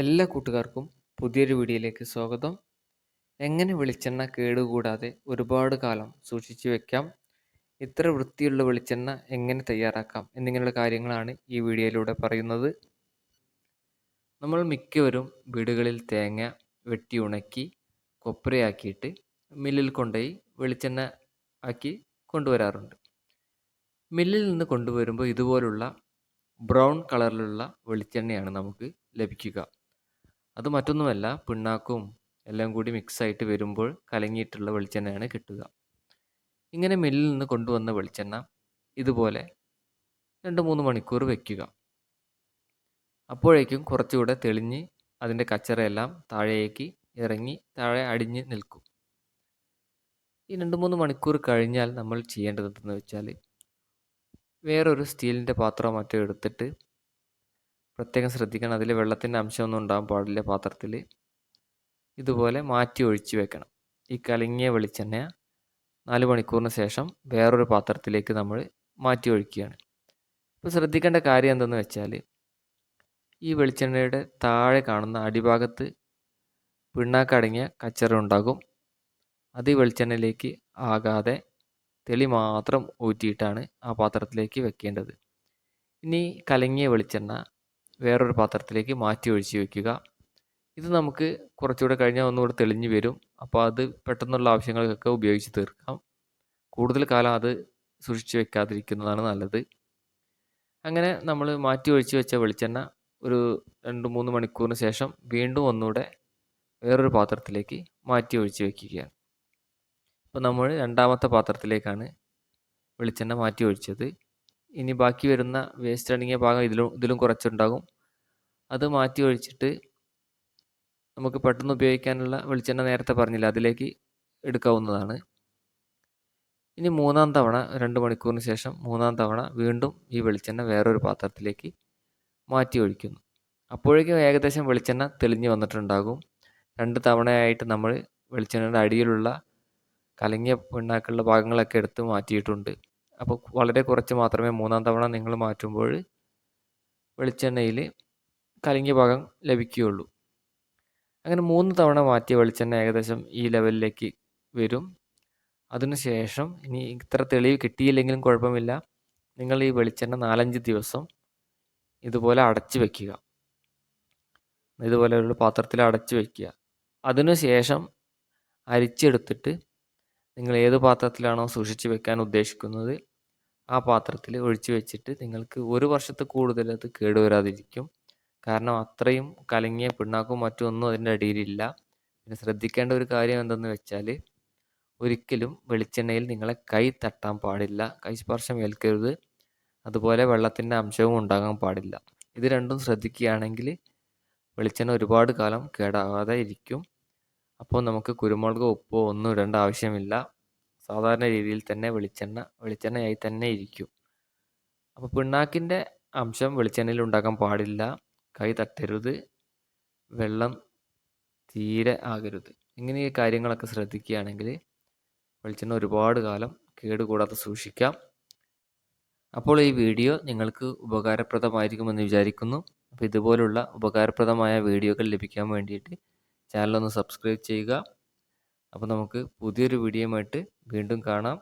എല്ലാ കൂട്ടുകാർക്കും പുതിയൊരു വീഡിയോയിലേക്ക് സ്വാഗതം. എങ്ങനെ വെളിച്ചെണ്ണ കേടുകൂടാതെ ഒരുപാട് കാലം സൂക്ഷിച്ചു വെക്കാം? ഇത്ര വൃത്തിയുള്ള വെളിച്ചെണ്ണ എങ്ങനെ തയ്യാറാക്കാം? എന്നിങ്ങനെയുള്ള കാര്യങ്ങളാണ് ഈ വീഡിയോയിലൂടെ പറയുന്നത്. നമ്മൾ മിക്കവരും വീടുകളിൽ തേങ്ങ വെട്ടി ഉണക്കി കൊപ്രയാക്കിയിട്ട് മില്ലിൽ കൊണ്ടുപോയി വെളിച്ചെണ്ണ ആക്കി കൊണ്ടുവരാറുണ്ട്. മില്ലിൽ നിന്ന് കൊണ്ടുവരുമ്പോൾ ഇതുപോലുള്ള ബ്രൗൺ കളറിലുള്ള വെളിച്ചെണ്ണയാണ് നമുക്ക് ലഭിക്കുക. അത് മറ്റൊന്നുമല്ല പിണ്ണാക്കും എല്ലാം കൂടി മിക്സായിട്ട് വരുമ്പോൾ കലങ്ങിയിട്ടുള്ള വെളിച്ചെണ്ണയാണ് കിട്ടുക. ഇങ്ങനെ മില്ലിൽ നിന്ന് കൊണ്ടുവന്ന വെളിച്ചെണ്ണ ഇതുപോലെ രണ്ട് മൂന്ന് മണിക്കൂർ വയ്ക്കുക അപ്പോഴേക്കും കുറച്ചുകൂടെ തെളിഞ്ഞ് അതിന്റെ കച്ചറയെല്ലാം താഴേക്ക് ഇറങ്ങി താഴെ അടിഞ്ഞ് നിൽക്കും. ഈ രണ്ട് മൂന്ന് മണിക്കൂർ കഴിഞ്ഞാൽ നമ്മൾ ചെയ്യേണ്ടത് എന്തെന്ന് വെച്ചാൽ വേറൊരു സ്റ്റീലിന്റെ പാത്രം മറ്റോ എടുത്തിട്ട് പ്രത്യേകം ശ്രദ്ധിക്കണം. അതിൽ വെള്ളത്തിന്റെ അംശമൊന്നും ഉണ്ടാകാൻ പാടില്ല പാത്രത്തിൽ ഇതുപോലെ മാറ്റി ഒഴിച്ചു വെക്കണം. ഈ കലങ്ങിയ വെളിച്ചെണ്ണ നാല് മണിക്കൂറിന് ശേഷം വേറൊരു പാത്രത്തിലേക്ക് നമ്മൾ മാറ്റി ഒഴിക്കുകയാണ്. ഇപ്പോൾ ശ്രദ്ധിക്കേണ്ട കാര്യം എന്തെന്ന് വെച്ചാൽ ഈ വെളിച്ചെണ്ണയുടെ താഴെ കാണുന്ന അടിഭാഗത്ത് പിണ്ണാക്കടങ്ങിയ കച്ചറ ഉണ്ടാകും. അത് ഈ വെളിച്ചെണ്ണയിലേക്ക് ആകാതെ തെളി മാത്രം ഊറ്റിയിട്ടാണ് ആ പാത്രത്തിലേക്ക് വെക്കേണ്ടത്. ഇനി കലങ്ങിയ വെളിച്ചെണ്ണ വേറൊരു പാത്രത്തിലേക്ക് മാറ്റി ഒഴിച്ച് വെക്കുക. ഇത് നമുക്ക് കുറച്ചുകൂടെ കഴിഞ്ഞാൽ ഒന്നുകൂടെ തെളിഞ്ഞു വരും. അപ്പോൾ അത് പെട്ടെന്നുള്ള ആവശ്യങ്ങൾക്കൊക്കെ ഉപയോഗിച്ച് തീർക്കാം. കൂടുതൽ കാലം അത് സൂക്ഷിച്ച് വെക്കാതിരിക്കുന്നതാണ് നല്ലത്. അങ്ങനെ നമ്മൾ മാറ്റി ഒഴിച്ച് വെച്ച വെളിച്ചെണ്ണ ഒരു രണ്ട് മൂന്ന് മണിക്കൂറിന് ശേഷം വീണ്ടും ഒന്നുകൂടെ വേറൊരു പാത്രത്തിലേക്ക് മാറ്റി ഒഴിച്ച് വെക്കുകയാണ്. അപ്പോൾ നമ്മൾ രണ്ടാമത്തെ പാത്രത്തിലേക്കാണ് വെളിച്ചെണ്ണ മാറ്റി ഒഴിച്ചത്. ഇനി ബാക്കി വരുന്ന വേസ്റ്റ് അടങ്ങിയ ഭാഗം ഇതിലും ഇതിലും കുറച്ചുണ്ടാകും. അത് മാറ്റി ഒഴിച്ചിട്ട് നമുക്ക് പെട്ടെന്ന് ഉപയോഗിക്കാനുള്ള വെളിച്ചെണ്ണ നേരത്തെ പറഞ്ഞില്ല അതിലേക്ക് എടുക്കാവുന്നതാണ്. ഇനി മൂന്നാം തവണ രണ്ട് മണിക്കൂറിന് ശേഷം മൂന്നാം തവണ വീണ്ടും ഈ വെളിച്ചെണ്ണ വേറൊരു പാത്രത്തിലേക്ക് മാറ്റി ഒഴിക്കുന്നു. അപ്പോഴേക്കും ഏകദേശം വെളിച്ചെണ്ണ തെളിഞ്ഞു വന്നിട്ടുണ്ടാകും. രണ്ട് തവണയായിട്ട് നമ്മൾ വെളിച്ചെണ്ണയുടെ അടിയിലുള്ള കലങ്ങിയ പിണ്ണാക്കുള്ള ഭാഗങ്ങളൊക്കെ എടുത്ത് മാറ്റിയിട്ടുണ്ട്. അപ്പോൾ വളരെ കുറച്ച് മാത്രമേ മൂന്നാം തവണ നിങ്ങൾ മാറ്റുമ്പോൾ വെളിച്ചെണ്ണയിൽ കലങ്ങിയ ഭാഗം ലഭിക്കുകയുള്ളൂ. അങ്ങനെ മൂന്ന് തവണ മാറ്റിയ വെളിച്ചെണ്ണ ഏകദേശം ഈ ലെവലിലേക്ക് വരും. അതിനുശേഷം ഇനി ഇത്ര തെളിവ് കിട്ടിയില്ലെങ്കിലും കുഴപ്പമില്ല. നിങ്ങൾ ഈ വെളിച്ചെണ്ണ നാലഞ്ച് ദിവസം ഇതുപോലെ അടച്ചു വയ്ക്കുക ഇതുപോലെ ഒരു പാത്രത്തിൽ അടച്ചു വയ്ക്കുക അതിനുശേഷം അരിച്ചെടുത്തിട്ട് നിങ്ങൾ ഏത് പാത്രത്തിലാണോ സൂക്ഷിച്ച് വെക്കാൻ ഉദ്ദേശിക്കുന്നത് ആ പാത്രത്തിൽ ഒഴിച്ചു വെച്ചിട്ട് നിങ്ങൾക്ക് ഒരു വർഷത്ത് കൂടുതൽ അത് കേടുവരാതിരിക്കും. കാരണം അത്രയും കലങ്ങിയ പിണ്ണാക്കും മറ്റും ഒന്നും അതിന്റെ അടിയിലില്ല. പിന്നെ ശ്രദ്ധിക്കേണ്ട ഒരു കാര്യം എന്തെന്ന് വെച്ചാൽ ഒരിക്കലും വെളിച്ചെണ്ണയിൽ നിങ്ങളെ കൈ തട്ടാൻ പാടില്ല. കൈ സ്പർശം ഏൽക്കരുത്. അതുപോലെ വെള്ളത്തിന്റെ അംശവും ഉണ്ടാകാൻ പാടില്ല. ഇത് രണ്ടും ശ്രദ്ധിക്കുകയാണെങ്കിൽ വെളിച്ചെണ്ണ ഒരുപാട് കാലം കേടാകാതെ ഇരിക്കും. അപ്പോൾ നമുക്ക് കുരുമുളക് ഉപ്പോ ഒന്നും ഇടേണ്ട ആവശ്യമില്ല. സാധാരണ രീതിയിൽ തന്നെ വെളിച്ചെണ്ണ വെളിച്ചെണ്ണയായി തന്നെ ഇരിക്കും. അപ്പോൾ പിണ്ണാക്കിന്റെ അംശം വെളിച്ചെണ്ണയിൽ ഉണ്ടാക്കാൻ പാടില്ല. കൈ തട്ടരുത്. വെള്ളം തീരെ ആകരുത്. ഇങ്ങനെ ഈ കാര്യങ്ങളൊക്കെ ശ്രദ്ധിക്കുകയാണെങ്കിൽ വെളിച്ചെണ്ണ ഒരുപാട് കാലം കേടുകൂടാതെ സൂക്ഷിക്കാം. അപ്പോൾ ഈ വീഡിയോ നിങ്ങൾക്ക് ഉപകാരപ്രദമായിരിക്കുമെന്ന് വിചാരിക്കുന്നു. അപ്പോൾ ഇതുപോലുള്ള ഉപകാരപ്രദമായ വീഡിയോകൾ ലഭിക്കാൻ വേണ്ടിയിട്ട് ചാനലൊന്ന് സബ്സ്ക്രൈബ് ചെയ്യുക. അപ്പോൾ നമുക്ക് പുതിയൊരു വീഡിയോയുമായിട്ട് വീണ്ടും കാണാം.